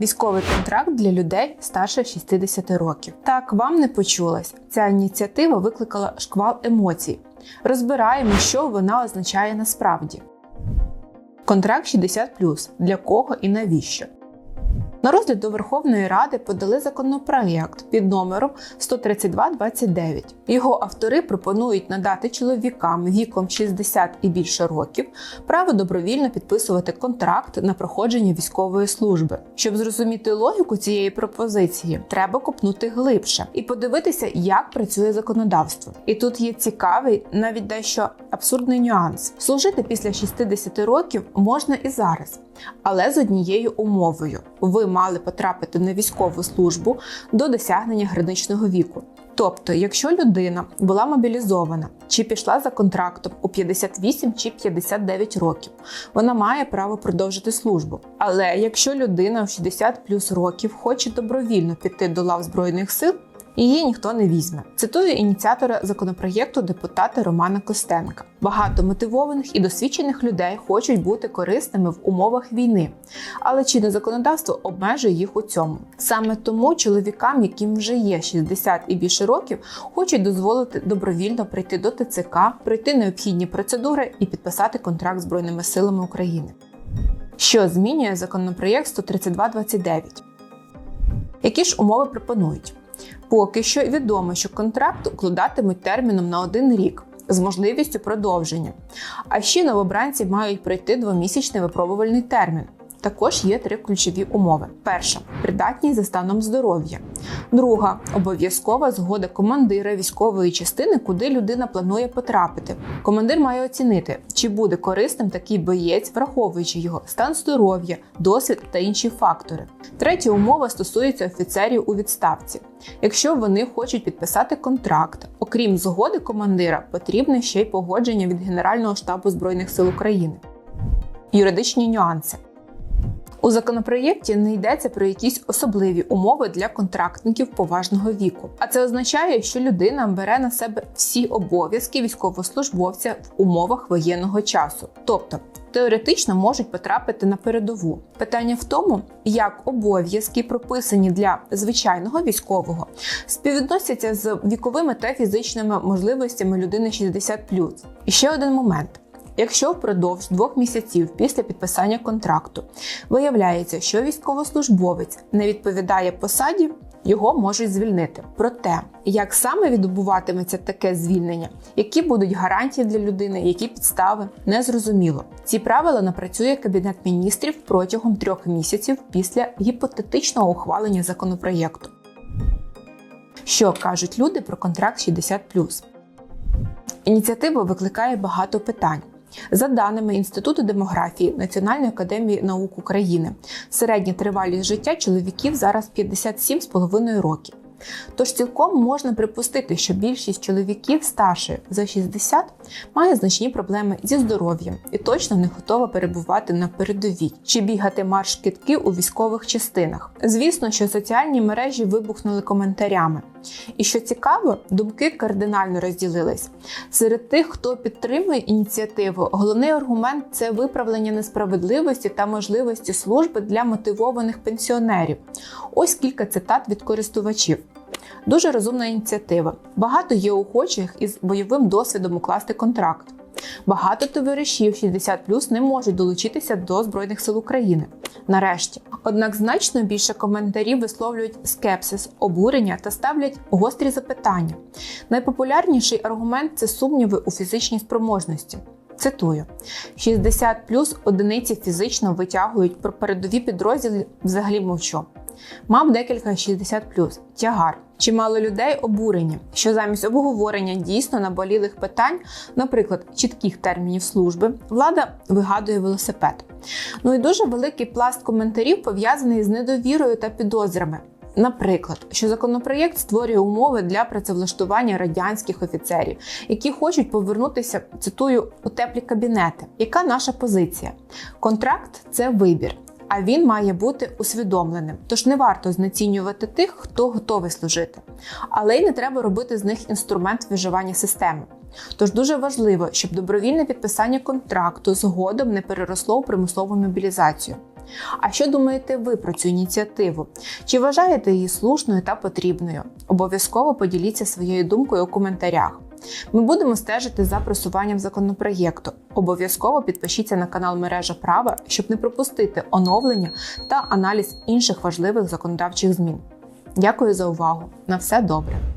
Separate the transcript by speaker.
Speaker 1: Військовий контракт для людей старше 60 років. Так, вам не почулось. Ця ініціатива викликала шквал емоцій. Розбираємо, що вона означає насправді. Контракт 60 для кого і навіщо. На розгляд до Верховної Ради подали законопроєкт під номером 13229. Його автори пропонують надати чоловікам віком 60 і більше років право добровільно підписувати контракт на проходження військової служби. Щоб зрозуміти логіку цієї пропозиції, треба копнути глибше і подивитися, як працює законодавство. І тут є цікавий, навіть дещо абсурдний нюанс: служити після 60 років можна і зараз. Але з однією умовою: ви мали потрапити на військову службу до досягнення граничного віку. Тобто, якщо людина була мобілізована чи пішла за контрактом у 58 чи 59 років, вона має право продовжити службу. Але якщо людина в 60 плюс років хоче добровільно піти до лав збройних сил, Її ніхто не візьме. Цитую ініціатора законопроєкту депутата Романа Костенка. Багато мотивованих і досвідчених людей хочуть бути корисними в умовах війни, але чинне законодавство обмежує їх у цьому. Саме тому чоловікам, яким вже є 60 і більше років, хочуть дозволити добровільно прийти до ТЦК, пройти необхідні процедури і підписати контракт збройними силами України. Що змінює законопроєкт 13229? Які ж умови пропонують? Поки що відомо, що контракт укладатимуть терміном на один рік з можливістю продовження. А ще новобранці мають пройти двомісячний випробувальний термін. Також є три ключові умови: перша придатність за станом здоров'я. Друга обов'язкова згода командира військової частини, куди людина планує потрапити. Командир має оцінити, чи буде корисним такий боєць, враховуючи його стан здоров'я, досвід та інші фактори. Третя умова стосується офіцерів у відставці. Якщо вони хочуть підписати контракт, окрім згоди командира, потрібне ще й погодження від Генерального штабу збройних сил України. Юридичні нюанси. У законопроєкті не йдеться про якісь особливі умови для контрактників поважного віку. А це означає, що людина бере на себе всі обов'язки військовослужбовця в умовах воєнного часу, тобто теоретично можуть потрапити на передову. Питання в тому, як обов'язки, прописані для звичайного військового, співвідносяться з віковими та фізичними можливостями людини 60+. І ще один момент. Якщо впродовж двох місяців після підписання контракту виявляється, що військовослужбовець не відповідає посаді, його можуть звільнити. Проте, як саме відбуватиметься таке звільнення, які будуть гарантії для людини, які підстави, незрозуміло. Ці правила напрацює Кабінет міністрів протягом трьох місяців після гіпотетичного ухвалення законопроєкту. Що кажуть люди про контракт 60+. Ініціатива викликає багато питань. За даними Інституту демографії Національної академії наук України, середня тривалість життя чоловіків зараз 57,5 років. Тож цілком можна припустити, що більшість чоловіків старше за 60 має значні проблеми зі здоров'ям і точно не готова перебувати на передовій чи бігати марш китки у військових частинах. Звісно, що соціальні мережі вибухнули коментарями. І що цікаво, думки кардинально розділились. Серед тих, хто підтримує ініціативу, головний аргумент це виправлення несправедливості та можливості служби для мотивованих пенсіонерів. Ось кілька цитат від користувачів. Дуже розумна ініціатива. Багато є охочих із бойовим досвідом укласти контракт. Багато товаришів 60 не можуть долучитися до Збройних сил України. Нарешті, однак значно більше коментарів висловлюють скепсис, обурення та ставлять гострі запитання. Найпопулярніший аргумент це сумніви у фізичній спроможності. Цитую: 60 плюс одиниці фізично витягують про передові підрозділи взагалі мовчу. Мав декілька 60 тягар. Чимало людей обурені, що замість обговорення дійсно наболілих питань, наприклад, чітких термінів служби, влада вигадує велосипед. Ну і дуже великий пласт коментарів пов'язаний з недовірою та підозрами. Наприклад, що законопроєкт створює умови для працевлаштування радянських офіцерів, які хочуть повернутися, цитую, у теплі кабінети. Яка наша позиція? Контракт це вибір а він має бути усвідомленим. Тож не варто знецінювати тих, хто готовий служити. Але й не треба робити з них інструмент виживання системи. Тож дуже важливо, щоб добровільне підписання контракту згодом не переросло у примусову мобілізацію. А що думаєте ви про цю ініціативу? Чи вважаєте її слушною та потрібною? Обов'язково поділіться своєю думкою у коментарях. Ми будемо стежити за просуванням законопроєкту. Обов'язково підпишіться на канал Мережа Права, щоб не пропустити оновлення та аналіз інших важливих законодавчих змін. Дякую за увагу! На все добре!